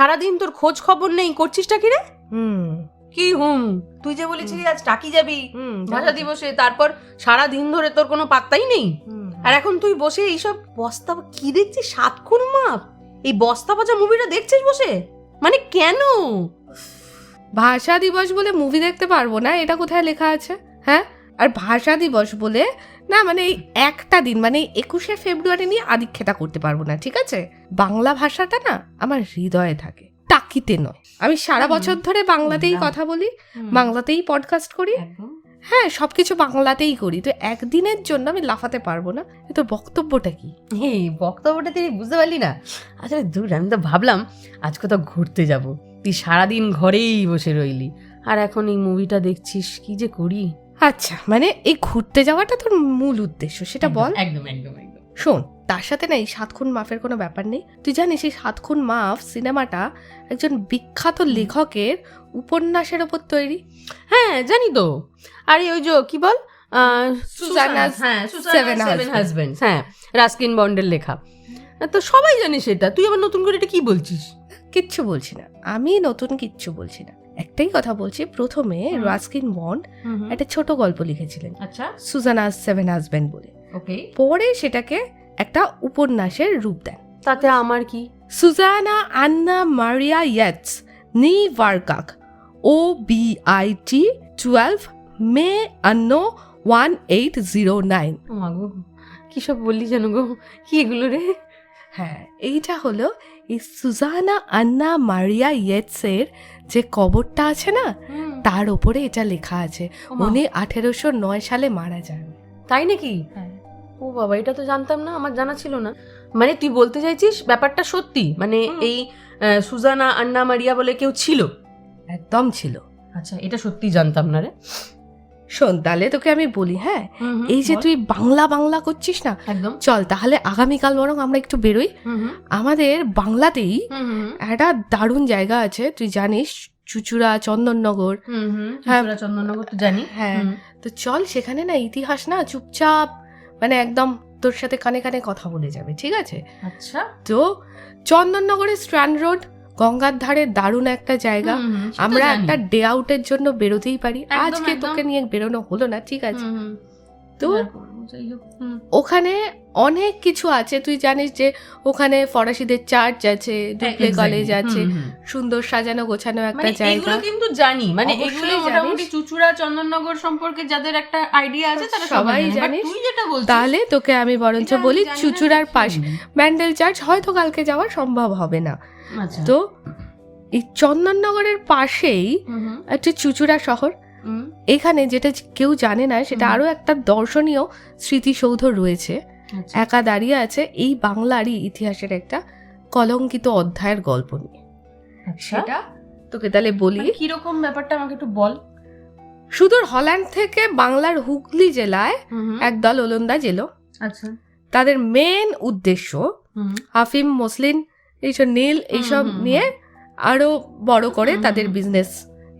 সারাদিন তোর খোঁজ খবর নেই করছিসটা কি রে হুম। কি হুম? তুই যে বলেছিলি আজ টাকি যাবি হুম ভাষা দিবসে তারপর সারা দিন ধরে তোর কোনো পাত্তাই নেই। আর এখন তুই বসে এইসব বস্তা কি দেখছিস? সাত খুন মাপ। এই বস্তা পচা মুভিটা দেখছিস বসে? মানে কেন? ভাষা দিবস বলে মুভি দেখতে পারব না এটা কোথায় লেখা আছে? হ্যাঁ? আর ভাষা দিবস বলে না মানে এই একটা দিন মানে একুশে ফেব্রুয়ারি নিয়ে আদিক্ষেতা করতে পারব না ঠিক আছে? বাংলা ভাষাটা না আমার হৃদয়ে থাকে তাকিতে নয়। আমি সারা বছর ধরে বাংলাতেই কথা বলি বাংলাতেই পডকাস্ট করি। হ্যাঁ সবকিছু বাংলাতেই করি তো একদিনের জন্য আমি লাফাতে পারব না তোর বক্তব্যটা কি? এই বক্তব্যটা তুই বুঝতে পারলি না? আসলে দূর আমি তো ভাবলাম আজ কোথাও ঘুরতে যাব। তুই সারাদিন ঘরেই বসে রইলি আর এখন এই মুভিটা দেখছিস কি যে করি? আচ্ছা মানে এই ঘুরতে যাওয়াটা তোর মূল উদ্দেশ্য সেটা বল। একদম একদম একদম। শোন তার সাথে না এই সাত খুন মাফের কোনো ব্যাপার নেই। তুই জানিস এই সাত খুন মাফ সিনেমাটা একজন বিখ্যাত লেখকের উপন্যাসের ওপর তৈরি। হ্যাঁ জানি তো। আরে ওই যে কি বল? আহ, হ্যাঁ. হাজবেন্ড হ্যাঁ রাস্কিন বন্ডের লেখা। তো সবাই জানে সেটা। তুই আবার নতুন করে এটা কি বলছিস? কিচ্ছু বলছি না। আমি নতুন কিচ্ছু বলছি না। একটাই কথা বলছি। প্রথমে। রাস্কিন বন্ড একটা ছোট গল্প লিখেছিলেন। আচ্ছা। সুজানা সেভেন হাজবেন্ড বলে। ওকে। পরে সেটাকে একটা উপন্যাসের রূপ দেন। তাতে আমার কি? Susanna Anna Maria Yates, Ni Varkak, O B I T 12, May Anno 1809. ও মা গো কি সব বললি জানো গো কি এগুলো রে? হ্যাঁ এইটা হলো এই সুজানা আন্না মারিয়া ইয়েটসের যে কবরটা আছে না তার ওপরে এটা লেখা আছে। উনি আঠেরোশো নয় সালে মারা যান। তাই নাকি? হ্যাঁ। ও বাবা এটা তো জানতাম না আমার জানা ছিল না। মানে তুই বলতে চাইছিস ব্যাপারটা সত্যি? মানে এই সুজানা আন্না মারিয়া বলে কেউ ছিল? একদম ছিল। আচ্ছা এটা সত্যি জানতাম না রে। শোন তাহলে তোকে আমি বলি হ্যাঁ? এই যে তুই বাংলা বাংলা করছিস না একদম। চল তাহলে আগামীকাল বরং আমরা একটু বেরোই। আমাদের বাংলাতেই একটা দারুণ জায়গা আছে তুই জানিস চুচুড়া চন্দননগর। হ্যাঁ। চন্দননগর তো জানি। হ্যাঁ। তো চল সেখানে না ইতিহাস না চুপচাপ মানে একদম তোর সাথে কানে কানে কথা বলে যাবে ঠিক আছে? আচ্ছা। তো চন্দননগরের স্ট্র্যান্ড রোড গঙ্গার ধারে দারুণ একটা জায়গা। আমরা একটা ডে আউটের জন্য বেরোতেই পারি। আজকে তোকে নিয়ে বেরোনো হলো না ঠিক আছে। তো। ওখানে অনেক কিছু আছে তুই জানিস যে ওখানে ফরাসিদের চার্চ আছে ডুপ্লে কলেজ আছে হুম, হুম। সুন্দর সাজানো গোছানো একটা মানে জায়গা। এগুলো কিন্তু জানি মানে এগুলো মোটামুটি চুচুড়া চন্দননগর সম্পর্কে যাদের একটা আইডিয়া আছে তারা সবাই জানে। তুই যেটা বলছিস তাহলে তোকে আমি বরঞ্চ বলি চুচুড়ার। পাশ। ম্যান্ডেল চার্চ হয়তো কালকে যাওয়া সম্ভব হবে না। আচ্ছা। তো এই চন্দননগরের পাশেই একটা চুচুড়া শহর এখানে যেটা কেউ জানে না সেটা হুম। আরও একটা দর্শনীয় স্মৃতিসৌধ রয়েছে। আচ্ছা। একা দাঁড়িয়ে আছে এই বাংলারই ইতিহাসের একটা কলঙ্কিত অধ্যায়ের গল্প নিয়ে। আচ্ছা। সেটা তোকে তাহলে বলি। মানে কীরকম ব্যাপারটা আমাকে একটু বল। সুদূর হল্যান্ড থেকে বাংলার হুগলি জেলায় একদল ওলন্দাজ এলো আচ্ছা। তাদের মেন উদ্দেশ্য হাফিম মুসলিম এইসব নীল এইসব নিয়ে আরও বড় করে তাদের বিজনেস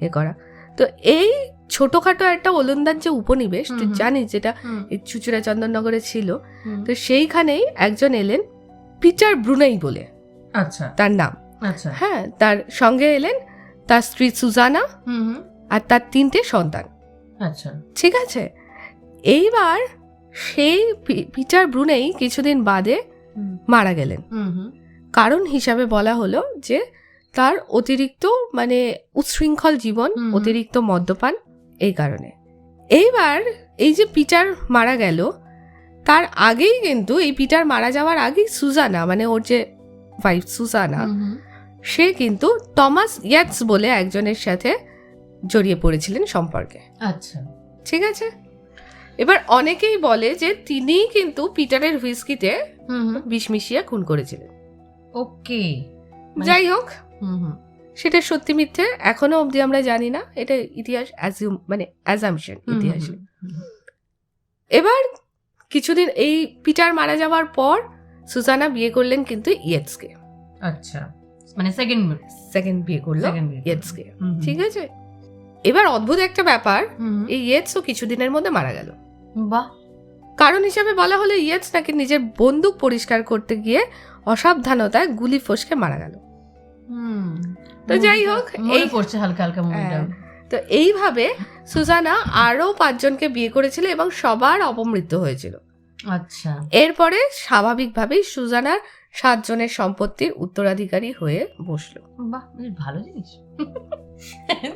এ করা। তো এই ছোটখাটো একটা ওলন্দাজ যে উপনিবেশ তুই। জানিস যেটা চুচুড়া চন্দননগরে ছিল তো সেইখানেই একজন এলেন পিটার ব্রুনাই বলে। আচ্ছা। তার নাম। আচ্ছা। হ্যাঁ তার সঙ্গে এলেন তার স্ত্রী সুজানা আর তার তিনটে সন্তান। আচ্ছা। ঠিক আছে? এইবার সেই পিটার ব্রুনেই কিছুদিন বাদে মারা গেলেন। কারণ হিসাবে বলা হলো যে তার অতিরিক্ত মানে উচ্ছৃঙ্খল জীবন অতিরিক্ত মদ্যপান এই কারণে। এইবার এই যে পিটার মারা গেল তার আগেই কিন্তু এই পিটার মারা যাওয়ার আগেই সুজানা মানে ওর যে ওয়াইফ সুজানা। সে কিন্তু টমাস ইয়াটস বলে একজনের সাথে জড়িয়ে পড়েছিলেন সম্পর্কে। আচ্ছা। ঠিক আছে? এবার অনেকেই বলে যে তিনিই কিন্তু পিটারের হুইস্কিতে হুম, হুম। বিষ মিশিয়ে খুন করেছিলেন। ওকে। মানে- যাই হোক। হুম, হুম। সেটা সত্যি মিথ্যে? এখনও অবধি আমরা জানি না। এটা ইতিহাস অ্যাজিউম মানে অ্যাজামশন ইতিহাসে। এবার কিছুদিন এই পিটার মারা যাওয়ার পর সুজানা বিয়ে করলেন কিন্তু ইয়েটসকে আচ্ছা। মানে সেকেন্ড সেকেন্ড বিয়ে করল সেকেন্ড ইয়েটসকে ঠিক আছে? এবার অদ্ভুত একটা ব্যাপার এই ইয়েটসও কিছুদিনের মধ্যে মারা গেল। বাহ। কারণ হিসাবে বলা হলো ইয়েটস নাকি নিজের বন্দুক পরিষ্কার করতে গিয়ে অসাবধানতায় গুলি ফসকে মারা গেল। তো যাই হোক, এই- পড়ছে হালকা হালকা মুভিটা হ্যাঁ। তো এইভাবে সুজানা আরও পাঁচজনকে বিয়ে করেছিল এবং সবার অপমৃত্যু হয়েছিল। আচ্ছা। এরপরে স্বাভাবিকভাবেই সুজানার সাতজনের সম্পত্তির উত্তরাধিকারী হয়ে বসল। বাহ বেশ ভালো জিনিস।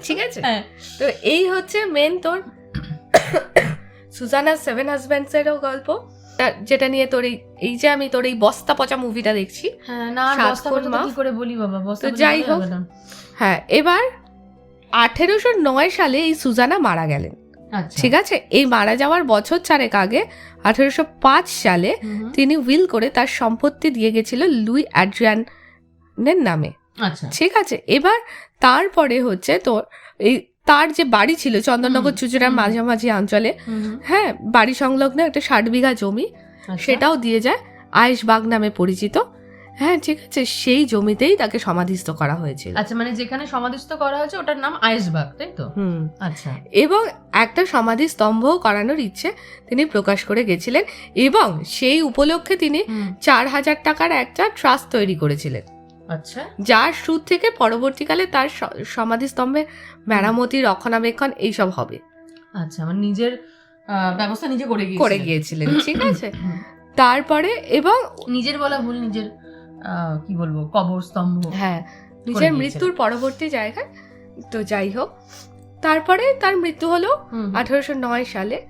ঠিক আছে? হ্যাঁ। তো এই হচ্ছে মেন তোর সুজানা সেভেন হাজব্যান্ডস এরও গল্প। যেটা নিয়ে তোর এই এই যে আমি তোর এই বস্তা পচা মুভিটা দেখছি হ্যাঁ না সাত বস্তা কোণ পর্যন্ত কি করে বলি বাবা? বস্তা তো পর্যন্ত যাই হোক, হ্যাঁ এবার আঠেরোশো নয় সালে এই সুজানা মারা গেলেন। আচ্ছা। ঠিক আছে? এই মারা যাওয়ার বছর চারেক আগে আঠেরোশো পাঁচ সালে হুম। তিনি উইল করে তার সম্পত্তি দিয়ে গেছিল লুই অ্যাড্রিয়ানের নামে। আচ্ছা। ঠিক আছে? এবার তারপরে হচ্ছে তোর এই তার যে বাড়ি ছিল চন্দননগর চুচুড়ার মাঝামাঝি অঞ্চলে। হ্যাঁ বাড়ি সংলগ্ন একটা ষাট বিঘা জমি আচ্ছা। সেটাও দিয়ে যায়। আয়েশবাগ নামে পরিচিত। হ্যাঁ ঠিক আছে সেই জমিতেই তাকে সমাধিস্থ করা হয়েছিল। আচ্ছা মানে যেখানে সমাধিস্থ করা হয়েছে ওটার নাম আয়েশবাগ তাই তো? হুম। আচ্ছা। এবং একটা সমাধি স্তম্ভও করানোর ইচ্ছে তিনি প্রকাশ করে গেছিলেন এবং সেই উপলক্ষে তিনি চার হাজার টাকার একটা ট্রাস্ট তৈরি করেছিলেন। আচ্ছা। যার সুদ থেকে পরবর্তীকালে তার স- সমাধিস্তম্ভের মেরামতি রক্ষণাবেক্ষণ এইসব হবে। আচ্ছা মানে নিজের ব্যবস্থা নিজে করে। করে গিয়েছিলেন ঠিক আছে। তারপরে এবং নিজের বলা ভুল নিজের কি বলব কবর স্তম্ভ হ্যাঁ নিজের মৃত্যুর পরবর্তী জায়গায় তো যাই হোক তারপরে তার মৃত্যু হলো আঠারোশো নয় সালে।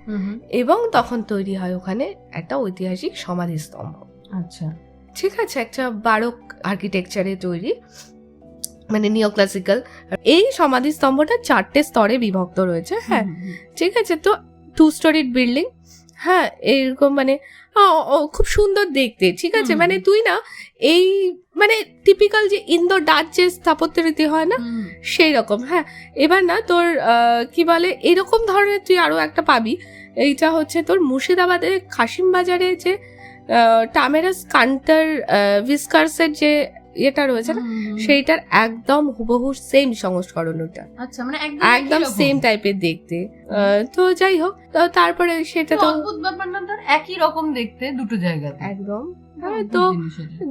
এবং তখন তৈরি হয় ওখানে একটা ঐতিহাসিক সমাধিস্তম্ভ। আচ্ছা। ঠিক আছে একটা বারক আর্কিটেকচারে তৈরি মানে নিও ক্লাসিক্যাল এই সমাধিস্তম্ভটা চারটে স্তরে বিভক্ত রয়েছে হ্যাঁ। ঠিক আছে তো টু স্টোরিড বিল্ডিং হ্যাঁ এরকম মানে খুব সুন্দর দেখতে ঠিক আছে। মানে তুই না এই মানে টিপিক্যাল যে ইন্দো ডাচ যে স্থাপত্য রীতি হয় না সেই রকম হ্যাঁ। এবার না তোর কি বলে এরকম ধরনের তুই আরও একটা পাবি। এইটা হচ্ছে তোর মুর্শিদাবাদের খাসিম বাজারে যে টামেরাস কান্টার ভিস্কার্সের যে এটা রয়েছে না। সেইটার একদম হুবহু সেম সংস্করণ ওটা আচ্ছা মানে একদম সেম টাইপের দেখতে। তো যাই হোক তারপরে সেটা তো অদ্ভুত ব্যাপার না তার একই রকম দেখতে দুটো জায়গাতে। একদম। হ্যাঁ, তো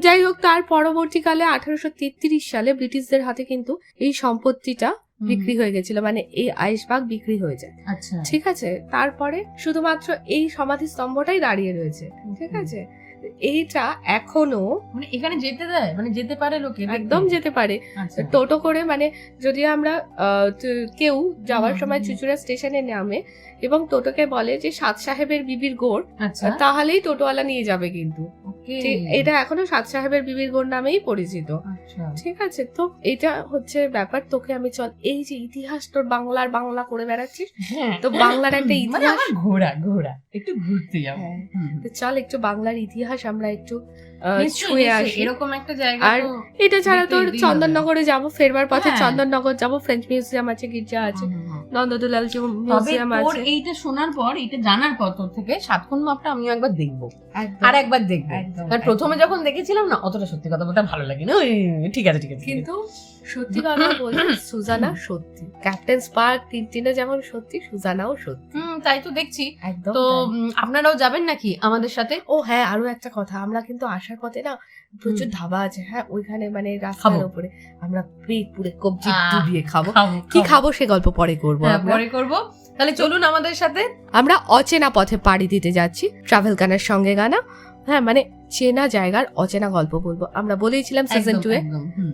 যাই হোক তার পরবর্তীকালে আঠারোশো তেত্রিশ সালে ব্রিটিশদের হাতে কিন্তু এই সম্পত্তিটা বিক্রি হয়ে গেছিল মানে এই আইসবাগ বিক্রি হয়ে যায়। আচ্ছা। ঠিক আছে? তারপরে শুধুমাত্র এই সমাধি স্তম্ভটাই দাঁড়িয়ে রয়েছে। ঠিক আছে? এইটা এখনও মানে এখানে যেতে দেয়? মানে যেতে পারে লোকে একদম যেতে পারে। আচ্ছা। টোটো করে মানে যদি আমরা কেউ যাওয়ার সময়। চুচুড়া স্টেশনে নামে এবং টোটোকে বলে যে সাত সাহেবের বিবির গোড় আচ্ছা। তাহলেই টোটোওয়ালা নিয়ে যাবে কিন্তু। এটা এখনও সাত সাহেবের বিবির গোড় নামেই পরিচিত। আচ্ছা। ঠিক আছে তো এটা হচ্ছে ব্যাপার তোকে আমি চল এই যে ইতিহাস তোর বাংলার বাংলা করে বেড়াচ্ছিস হ্যাঁ। তো বাংলার একটা মানে ইতিহাস ঘোরা ঘোরা একটু ঘুরতে যাব। হ্যাঁ। তো চল একটু বাংলার ইতিহাস আমরা একটু ছুঁয়ে আসি। এরকম একটা জায়গা আর এটা ছাড়া তোর চন্দননগরে যাব ফেরবার পথে হ্যাঁ। চন্দননগর যাব ফ্রেঞ্চ মিউজিয়াম আছে গির্জা আছে। নন্দদুলাল মিউজিয়াম আছে। এইটা শোনার পর এইটা জানার পর তোর থেকে সাতক্ষণ মাপটা আমিও একবার দেখব। আর একবার দেখব। কারণ প্রথমে যখন দেখেছিলাম না অতটা সত্যি কথা বলতে ভালো লাগে না ঠিক আছে ঠিক আছে কিন্তু সত্যি কথা বলতে সুজানা সত্যি। ক্যাপ্টেন স্পার্ক টিনটিনা যেমন সত্যি সুজানাও সত্যি। হুম তাই তো দেখছি। তো আপনারাও যাবেন নাকি আমাদের সাথে? ও হ্যাঁ আরও একটা কথা। আমরা কিন্তু আসার পথে না প্রচুর ধাবা আছে হ্যাঁ ওইখানে মানে রাস্তার খাব। উপরে আমরা পেট পুরে কবজি ডুবিয়ে খাব। খাব কি খাব। সে গল্প পরে করব হ্যাঁ, পরে করব। তাহলে চলুন আমাদের সাথে। আমরা অচেনা পথে পাড়ি দিতে যাচ্ছি। ট্রাভেল গানের সঙ্গে গানা। হ্যাঁ মানে চেনা জায়গার অচেনা গল্প বলব। আমরা বলেইছিলাম সিজন টু এ।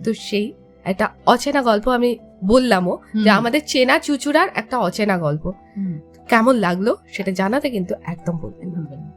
তো সেই একটা অচেনা গল্প আমি বললামও যে আমাদের চেনা চুচুড়ার একটা অচেনা গল্প। কেমন লাগল সেটা জানাতে কিন্তু একদম বলবেন বলবেন না।